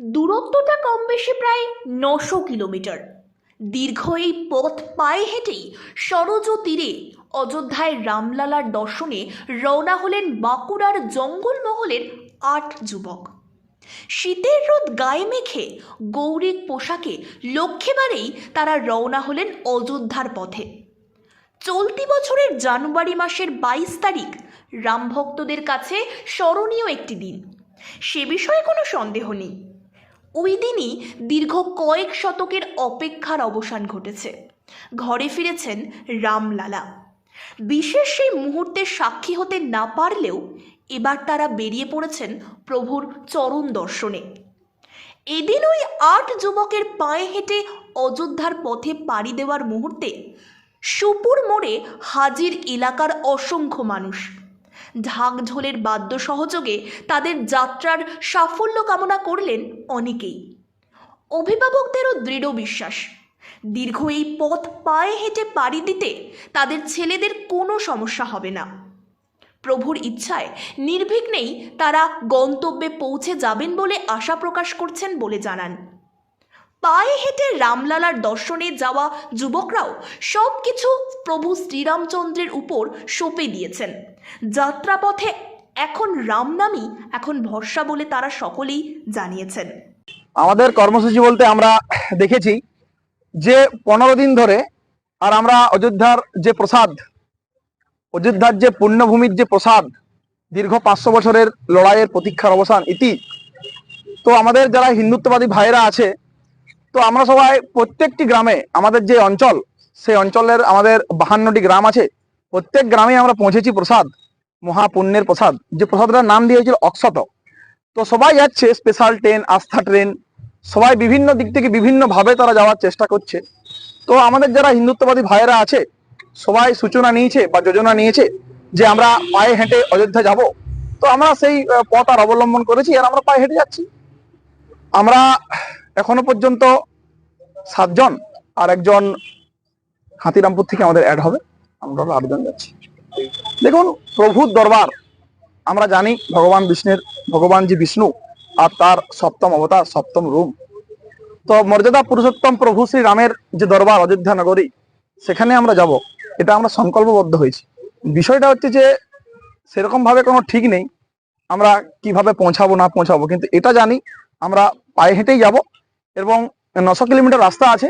দূরত্বটা কম বেশি প্রায় নশো কিলোমিটার। দীর্ঘ এই পথ পায়ে হেঁটেই সরজ তীরে অযোধ্যায় রামলালার দর্শনে রওনা হলেন বাঁকুড়ার জঙ্গলমহলের আট যুবক। শীতের রোদ গায়ে মেখে গৌরিক পোশাকে লক্ষ্যেবারেই তারা রওনা হলেন অযোধ্যার পথে। চলতি বছরের জানুয়ারি মাসের বাইশ তারিখ রামভক্তদের কাছে স্মরণীয় একটি দিন। সে বিষয়ে কোনো সন্দেহ নেই। ওই দিনই দীর্ঘ কয়েক শতকের অপেক্ষার অবসান ঘটেছে। ঘরে ফিরেছেন রামলালা। বিশেষ সেই মুহূর্তের সাক্ষী হতে না পারলেও এবার তারা বেরিয়ে পড়েছেন প্রভুর চরণ দর্শনে। এদিন ওই আট যুবকের পায়ে হেঁটে অযোধ্যার পথে পাড়ি দেওয়ার মুহূর্তে সুপুর মোড়ে হাজির এলাকার অসংখ্য মানুষ ঢাকঢোলের বাদ্য সহযোগে তাদের যাত্রার সাফল্য কামনা করলেন অনেকেই। অভিভাবকদেরও দৃঢ় বিশ্বাস। দীর্ঘ এই পথ পায়ে হেঁটে পাড়ি দিতে তাদের ছেলেদের কোনো সমস্যা হবে না। প্রভুর ইচ্ছায় নির্বিঘ্নেই তারা গন্তব্যে পৌঁছে যাবেন বলে আশা প্রকাশ করছেন বলে জানান। পায়ে হেঁটে রামলালার দর্শনে যাওয়া যুবকরাও সব কিছু প্রভু শ্রীরামচন্দ্রের উপর সঁপে দিয়েছেন। যাত্রাপথে এখন রামনামই এখন ভরসা বলে তারা সকলেই জানিয়েছেন। আমাদের কর্মসূচি বলতে আমরা দেখেছি যে পনেরো দিন ধরে আর আমরা অযোধ্যার যে প্রসাদ, অযোধ্যার যে পুণ্যভূমির যে প্রসাদ, দীর্ঘ পাঁচশো বছরের লড়াইয়ের প্রতীক্ষার অবসান, ইতি। তো আমাদের যারা হিন্দুত্ববাদী ভাইরা আছে তো আমরা সবাই প্রত্যেকটি গ্রামে আমাদের যে অঞ্চল, সেই অঞ্চলের আমাদের বাহান্নটি গ্রাম আছে, প্রত্যেক গ্রামে আমরা পৌঁছেছি প্রসাদ, মহাপুণ্যের প্রসাদ। যে প্রসাদটার নাম দিয়ে হয়েছিল অক্ষত। তো সবাই যাচ্ছে স্পেশাল ট্রেন আস্থা ট্রেন সবাই বিভিন্ন দিক থেকে বিভিন্ন ভাবে তারা যাওয়ার চেষ্টা করছে। তো আমাদের যারা হিন্দুত্ববাদী ভাইয়েরা আছে, সবাই সূচনা নিয়েছে বা যোজনা নিয়েছে যে আমরা পায়ে হেঁটে অযোধ্যা যাব। তো আমরা সেই পথ আর অবলম্বন করেছি আর আমরা পায়ে হেঁটে যাচ্ছি। আমরা এখনও পর্যন্ত সাতজন আর একজন হাতিরামপুর থেকে আমাদের অ্যাড হবে। আমরা আটজন যাচ্ছি। দেখুন, প্রভুর দরবার, আমরা জানি ভগবান বিষ্ণুর, ভগবান যে বিষ্ণু আর তার সপ্তম অবতার, সপ্তম রূপ। তো মর্যাদা পুরুষোত্তম প্রভু শ্রী রামের যে দরবার, অযোধ্যা নগরী, সেখানে আমরা যাব। এটা আমরা সংকল্পবদ্ধ হয়েছি। বিষয়টা হচ্ছে যে সেরকম ভাবে কোনো ঠিক নেই। আমরা কীভাবে পৌঁছাবো, না পৌঁছাবো, কিন্তু এটা জানি আমরা পায়ে হেঁটেই যাব এবং নশো কিলোমিটার রাস্তা আছে।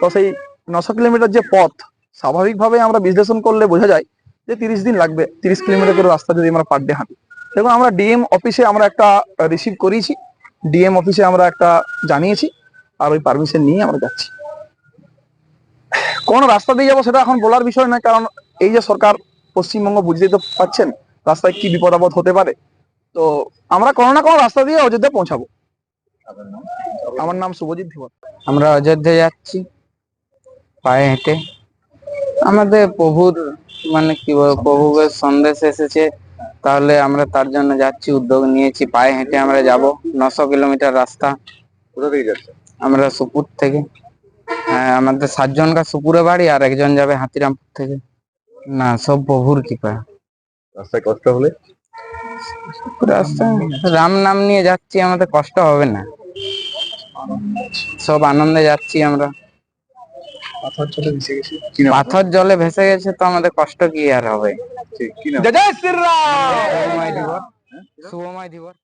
তো সেই নশো কিলোমিটার যে পথ স্বাভাবিকভাবে আমরা বিশ্লেষণ করলে বোঝা যায় যে তিরিশ দিন লাগবে। তিরিশ কিলোমিটার করে রাস্তা যদি আমরা পার ডে হাঁটি। দেখুন, আমরা ডিএম অফিসে আমরা একটা রিসিভ করিয়েছি। ডিএম অফিসে আমরা একটা জানিয়েছি। আর ওই পারমিশন নিয়ে আমরা যাচ্ছি। কোন রাস্তা দিয়ে যাব সেটা এখন বলার বিষয় নয়। কারণ এই যে সরকার পশ্চিমবঙ্গ বুঝতেই তো পাচ্ছেন রাস্তায় কি বিপদ আপদ হতে পারে, তো আমরা কোনো না কোনো রাস্তা দিয়ে অযোধ্যা পৌঁছাবো। আমার নাম শুভজিৎ ধীবর আমরা অযোধ্যা যাচ্ছি পায়ে হেঁটে। আমাদের প্রভুর মানে কি প্রভুর সন্দেশ এসেছে। তাহলে আমরা তার জন্য যাচ্ছি উদ্যোগ নিয়েছি পায়ে হেঁটে আমরা যাব। নশো কিলোমিটার রাস্তা। কোথা থেকে যাচ্ছে? আমরা সুপুর থেকে। হ্যাঁ আমাদের সাতজনকার সুপুরে বাড়ি আর একজন যাবে হাতিরামপুর থেকে। না সব প্রভুর কৃপা রাস্তায় কষ্ট হলে? রাস্তায় রাম নাম নিয়ে যাচ্ছি আমাদের কষ্ট হবে না। সব আনন্দে যাচ্ছি আমরা। পাথর গেছি। জলে ভেসে গেছে তো আমাদের কষ্ট কি আর হবে? শুভময় দিবস। শুভময় দিবস।